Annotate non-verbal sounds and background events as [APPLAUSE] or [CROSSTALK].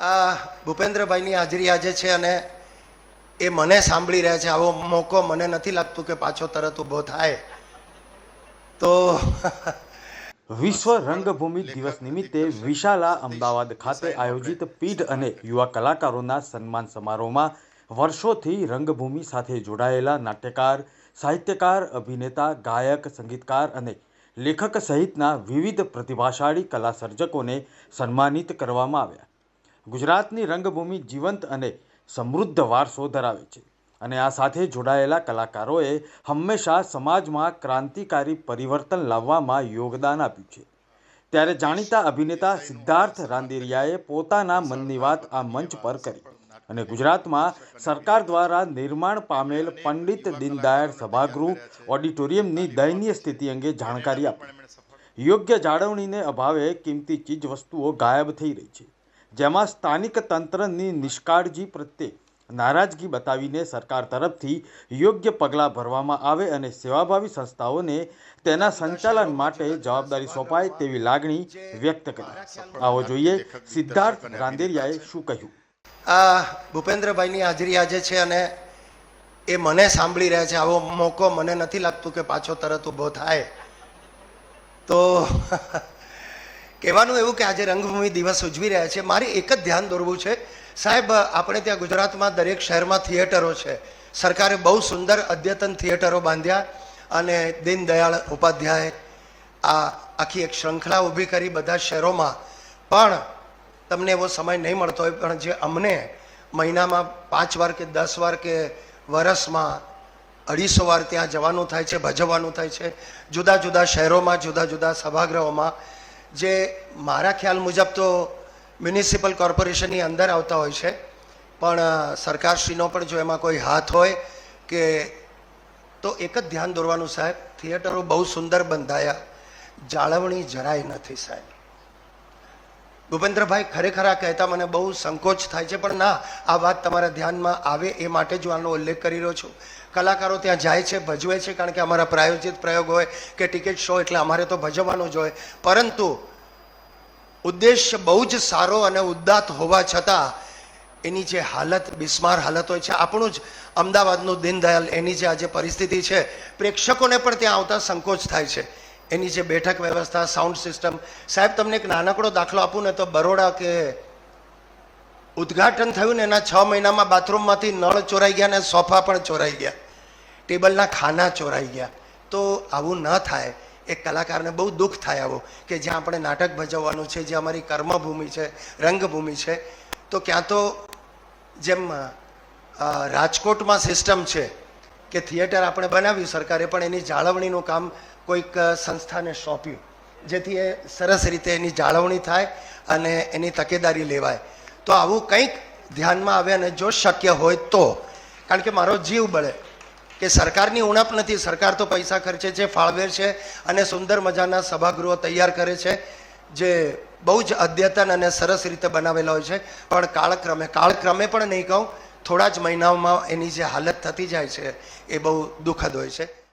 આ ભૂપેન્દ્રભાઈની હાજરી આજે છે અને એ મને સાંભળી રહ્યા છે. આવો મોકો મને નથી લાગતું કે પાછો તરત ઊભો થાય. તો [LAUGHS] વિશ્વ રંગભૂમિ દિવસ નિમિત્તે વિશાલા અમદાવાદ ખાતે આયોજિત પીઢ અને યુવા કલાકારોના સન્માન સમારોહમાં વર્ષોથી રંગભૂમિ સાથે જોડાયેલા નાટ્યકાર, સાહિત્યકાર, અભિનેતા, ગાયક, સંગીતકાર અને લેખક સહિતના વિવિધ પ્રતિભાશાળી કલા સર્જકોને સન્માનિત કરવામાં આવ્યા. ગુજરાતની રંગભૂમિ જીવંત અને સમૃદ્ધ વારસો ધરાવે છે. અને આ સાથે જોડાયેલા કલાકારોએ હંમેશા સમાજમાં ક્રાંતિકારી પરિવર્તન લાવવામાં યોગદાન આપ્યું છે. ત્યારે જાણીતા અભિનેતા સિદ્ધાર્થ રાંદેરિયાએ પોતાના મનની વાત આ મંચ પર કરી. અને ગુજરાતમાં સરકાર દ્વારા નિર્માણ પામેલ પંડિત દીનદયાળ સભાગૃહ ઓડિટોરિયમની દયનીય સ્થિતિ અંગે જાણકારી આપી. યોગ્ય જાળવણીને અભાવે કિંમતી ચીજ વસ્તુઓ ગાયબ થઈ રહી છે. જેમાં સ્થાનિક તંત્રની નિષ્કાળજી પ્રત્યે નારાજગી બતાવીને સરકાર તરફથી યોગ્ય પગલાં ભરવામાં આવે અને સેવાભાવી સંસ્થાઓને તેના સંચાલન માટે જવાબદારી સોંપાય તેવી લાગણી વ્યક્ત કરી. આવો જોઈએ સિદ્ધાર્થ રાંદેરિયાએ શું કહ્યું? આ ભૂપેન્દ્રભાઈની હાજરી આજે છે અને એ મને સાંભળી રહ્યા છે. આવો મોકો મને નથી લાગતું કે પાછો તરત ઊભો થાય. તો કહેવાનું એવું કે આજે રંગભૂમિ દિવસ ઉજવી રહ્યા છે. મારે એક જ ધ્યાન દોરવું છે. સાહેબ, આપણે ત્યાં ગુજરાતમાં દરેક શહેરમાં થિયેટરો છે. સરકારે બહુ સુંદર અદ્યતન થિયેટરો બાંધ્યા અને દીનદયાળ ઉપાધ્યાય આ આખી એક શૃંખલા ઊભી કરી બધા શહેરોમાં. પણ તમને એવો સમય નહીં મળતો હોય, પણ જે અમને મહિનામાં પાંચ વાર કે દસ વાર કે વરસમાં અઢીસો વાર ત્યાં જવાનું થાય છે, ભજવવાનું થાય છે. જુદા જુદા શહેરોમાં, જુદા જુદા સભાગૃહોમાં જે મારા ખ્યાલ મુજબ તો મ્યુનિસિપલ કોર્પોરેશનની અંદર આવતા હોય છે. પણ સરકારશ્રીનો પણ જો એમાં કોઈ હાથ હોય કે તો એક જ ધ્યાન દોરવાનું સાહેબ, થિયેટરો બહુ સુંદર બંધાયા. જાળવણી જરાય નથી સાહેબ. ભૂપેન્દ્રભાઈ ખરેખર આ કહેતા મને બહુ સંકોચ થાય છે, પણ ના, આ વાત તમારા ધ્યાનમાં આવે એ માટે જ આનો ઉલ્લેખ કરી રહ્યો છું. કલાકારો ત્યાં જાય છે, ભજવે છે, કારણ કે અમારા પ્રાયોજિત પ્રયોગ હોય કે ટિકિટ શો, એટલે અમારે તો ભજવવાનું જ હોય. પરંતુ ઉદ્દેશ્ય બહુ જ સારો અને ઉદ્દાત હોવા છતાં એની જે હાલત, બિસ્માર હાલત હોય છે, આપણું જ અમદાવાદનું દીનદયાલ એની જે આજે પરિસ્થિતિ છે, પ્રેક્ષકોને પણ ત્યાં આવતા સંકોચ થાય છે. એની જે બેઠક વ્યવસ્થા સાઉન્ડ સિસ્ટમ સાહેબ, તમને એક નાનકડો દાખલો આપું ને તો બરોડા કે ઉદ્ઘાટન થયું ને એના છ મહિનામાં બાથરૂમમાંથી નળ ચોરાઈ ગયા ને સોફા પણ ચોરાઈ ગયા. ટેબલના ખાના ચોરાઈ ગયા. તો આવું ન થાય. એક કલાકારને બહુ દુઃખ થાય આવો કે જ્યાં આપણે નાટક ભજવવાનું છે જે અમારી કર્મભૂમિ છે, રંગભૂમિ છે, તો ક્યાં તો જેમ રાજકોટમાં સિસ્ટમ છે કે થિયેટર આપણે બનાવ્યું સરકારે, પણ એની જાળવણીનું કામ કોઈક સંસ્થાને સોંપ્યું, જેથી એ સરસ રીતે એની જાળવણી થાય અને એની તકેદારી લેવાય. તો આવું કંઈક ધ્યાનમાં આવે અને જો શક્ય હોય તો. કારણ કે મારો જીવ બળે કે સરકારની ઉણપ નથી, સરકાર તો પૈસા ખર્ચે છે, ફાળવે છે અને સુંદર મજાના સભાગૃહો તૈયાર કરે છે, જે બહુ જ અદ્યતન અને સરસ રીતે બનાવેલા હોય છે. પણ કાળક્રમે કાળક્રમે પણ નહીં કહું, થોડા જ મહિનાઓમાં એની જે હાલત થતી જાય છે, એ બહુ દુઃખદ હોય છે.